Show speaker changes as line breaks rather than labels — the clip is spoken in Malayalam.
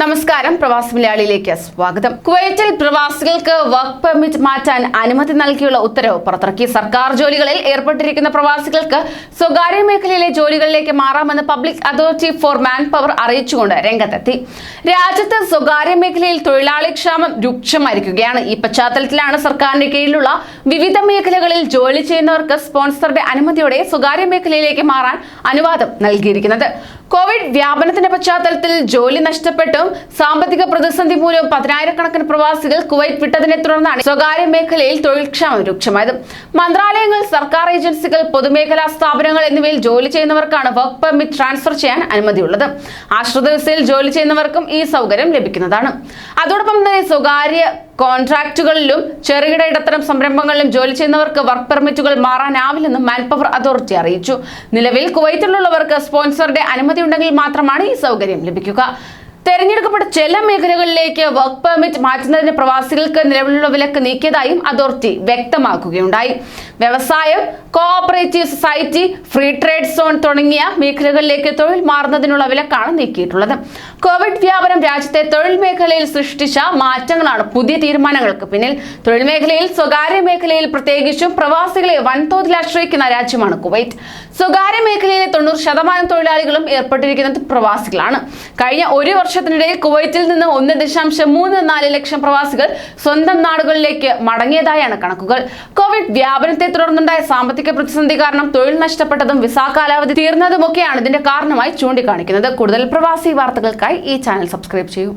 നമസ്കാരം പ്രവാസി മലയാളിയിലേക്ക് സ്വാഗതം. കുവൈറ്റിൽ പ്രവാസികൾക്ക് വർക്ക് പെർമിറ്റ് മാറ്റാൻ അനുമതി നൽകിയുള്ള ഉത്തരവ് പുറത്തിറക്കി. സർക്കാർ ജോലികളിൽ ഏർപ്പെട്ടിരിക്കുന്ന പ്രവാസികൾക്ക് സ്വകാര്യ മേഖലയിലെ ജോലികളിലേക്ക് മാറാമെന്ന് public authority for man power അറിയിച്ചുകൊണ്ട് രംഗത്തെത്തി. രാജ്യത്ത് സ്വകാര്യ മേഖലയിൽ തൊഴിലാളി ക്ഷാമം രൂക്ഷമായിരിക്കുകയാണ്. ഈ പശ്ചാത്തലത്തിലാണ് സർക്കാരിന്റെ കീഴിലുള്ള വിവിധ മേഖലകളിൽ ജോലി ചെയ്യുന്നവർക്ക് സ്പോൺസറുടെ അനുമതിയോടെ സ്വകാര്യ മേഖലയിലേക്ക് മാറാൻ അനുവാദം നൽകിയിരിക്കുന്നത്. കോവിഡ് വ്യാപനത്തിന്റെ പശ്ചാത്തലത്തിൽ ജോലി നഷ്ടപ്പെട്ടും സാമ്പത്തിക പ്രതിസന്ധി മൂലം പതിനായിരക്കണക്കിന് പ്രവാസികൾ കുവൈറ്റ് വിട്ടതിനെ തുടർന്നാണ് സ്വകാര്യ മേഖലയിൽ തൊഴിൽ ക്ഷാമം രൂക്ഷമായത്. മന്ത്രാലയങ്ങൾ സർക്കാർ ഏജൻസികൾ പൊതുമേഖലാ സ്ഥാപനങ്ങൾ എന്നിവയിൽ ജോലി ചെയ്യുന്നവർക്കാണ് വർക്ക് പെർമിറ്റ് ട്രാൻസ്ഫർ ചെയ്യാൻ അനുമതിയുള്ളത്. ആശ്രിത വിസയിൽ ജോലി ചെയ്യുന്നവർക്കും ഈ സൗകര്യം ലഭിക്കുന്നതാണ്. അതോടൊപ്പം തന്നെ സ്വകാര്യ കോൺട്രാക്റ്റുകളിലും ചെറുകിട ഇടത്തരം സംരംഭങ്ങളിലും ജോലി ചെയ്യുന്നവർക്ക് വർക്ക് പെർമിറ്റുകൾ മാറാനാവില്ലെന്നും മാൻപവർ അതോറിറ്റി അറിയിച്ചു. നിലവിൽ കുവൈറ്റിലുള്ളവർക്ക് സ്പോൺസറുടെ അനുമതി ഉണ്ടെങ്കിൽ മാത്രമാണ് ഈ സൗകര്യം ലഭിക്കുക. തെരഞ്ഞെടുക്കപ്പെട്ട ചില മേഖലകളിലേക്ക് വർക്ക് പെർമിറ്റ് മാറ്റുന്നതിന് പ്രവാസികൾക്ക് നിലവിലുള്ള വിലക്ക് നീക്കിയതായും അതോറിറ്റി വ്യക്തമാക്കുകയുണ്ടായി. വ്യവസായം cooperative society free trade zone തുടങ്ങിയ മേഖലകളിലേക്ക് തൊഴിൽ മാറുന്നതിനുള്ള വിലക്കാണ് നീക്കിയിട്ടുള്ളത്. കോവിഡ് വ്യാപനം രാജ്യത്തെ തൊഴിൽ മേഖലയിൽ സൃഷ്ടിച്ച മാറ്റങ്ങളാണ് പുതിയ തീരുമാനങ്ങൾക്ക് പിന്നിൽ. തൊഴിൽ മേഖലയിൽ സ്വകാര്യ മേഖലയിൽ പ്രത്യേകിച്ചും പ്രവാസികളെ വൻതോതിൽ ആശ്രയിക്കുന്ന രാജ്യമാണ് കുവൈറ്റ്. സ്വകാര്യ മേഖലയിലെ തൊണ്ണൂറ് ശതമാനം തൊഴിലാളികളും ഏർപ്പെട്ടിരിക്കുന്നത് പ്രവാസികളാണ്. കഴിഞ്ഞ ഒരു വർഷത്തിനിടയിൽ കുവൈറ്റിൽ നിന്ന് ഒന്ന് ദശാംശം മൂന്ന് നാല് ലക്ഷം പ്രവാസികൾ സ്വന്തം നാടുകളിലേക്ക് മടങ്ങിയതായാണ് കണക്കുകൾ. കോവിഡ് വ്യാപനത്തെ തുടർന്നുണ്ടായ സാമ്പത്തിക പ്രതിസന്ധി കാരണം തൊഴിൽ നഷ്ടപ്പെട്ടതും വിസ കാലാവധി തീർന്നതുമൊക്കെയാണ് ഇതിന്റെ കാരണമായി ചൂണ്ടിക്കാണിക്കുന്നത്. കൂടുതൽ പ്രവാസി വാർത്തകൾക്കായി ഈ ചാനൽ സബ്സ്ക്രൈബ് ചെയ്യൂ.